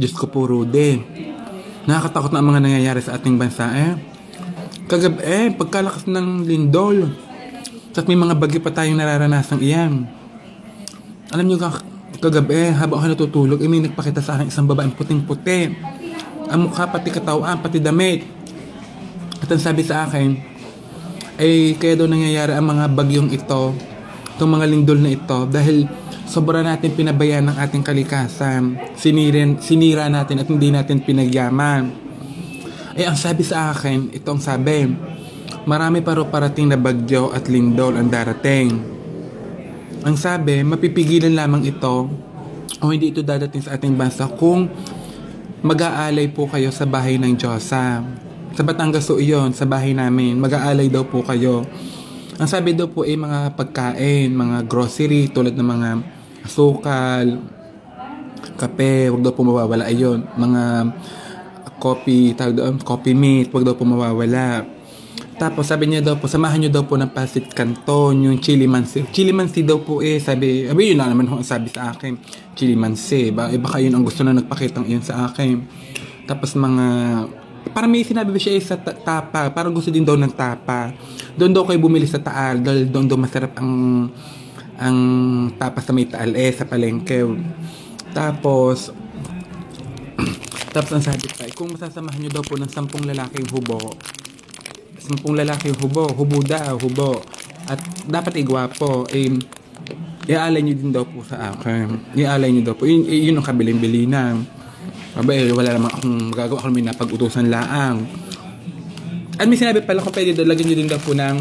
Diyos ko po, Rude. Nakakatakot na ang mga nangyayari sa ating bansa eh. Kagabi eh, pagkalakas ng lindol. Tapos may mga bagyo pa tayong nararanasan iyan. Alam niyo ka, kagabi, habang ako natutulog, eh, may nagpakita sa akin isang babaeng puting-puti. Ang mukha, pati katawan, pati damit. At ang sabi sa akin, ay kaya daw nangyayari ang mga bagyong ito, itong mga lindol na ito, dahil sobra natin pinabayaan ng ating kalikasan. Sinirin, sinira natin at hindi natin pinagyaman. Eh, ang sabi sa akin, ito ang sabi, marami pa raw parating na bagyo at lindol ang darating. Ang sabi, mapipigilan lamang ito o hindi ito dadating sa ating bansa kung mag-aalay po kayo sa bahay ng Diyosa. Sa Batangas po iyon, sa bahay namin, mag-aalay daw po kayo. Ang sabi daw po ay mga pagkain, mga grocery tulad ng mga asukal, kape, wag daw po mawawala ayun. Mga coffee, tawag doon, coffee meat, wag daw po mawawala. Tapos sabi niya daw po, samahan niyo daw po ng pasit canton, yung chili mansi. Chili mansi daw po eh, sabi, sabi yun na naman ho sabi sa akin. Chili mansi, ba, eh, baka yun ang gusto na nagpakitang yun sa akin. Tapos mga, parang may sinabi siya eh, sa ta- tapa, parang gusto din daw ng tapa. Doon daw kayo bumili sa taal, dahil doon daw masarap ang, ang tapa sa may taal eh, sa palengke. Tapos, tapos ang sabi pa, kung masasamahan nyo daw po ng sampung lalaking hubo, sampung lalaking hubo, hubo daw, hubo. At dapat igwapo, eh, iaalay nyo din daw po sa akin. Iaalay nyo daw po. Yun, yun ang kabiling-bili na. Aba, eh, wala naman akong magagawa. Ako may napag-utusan laang. At may sinabi pala kung pwede daw, lagyan nyo din daw po ng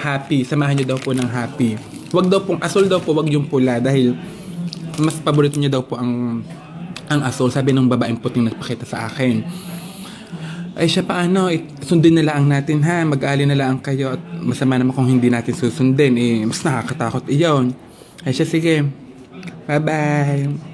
happy. Samahan nyo daw po ng happy. Wag daw pong, asol daw po, wag yung pula. Dahil mas paborito niya daw po ang ang asol. Sabi ng babaeng puting nagpakita sa akin. Ay siya paano, it, sundin na lang natin ha, mag-ali na lang kayo at masama naman kung hindi natin susundin, eh, mas nakakatakot iyon. Ay siya, sige. Bye-bye.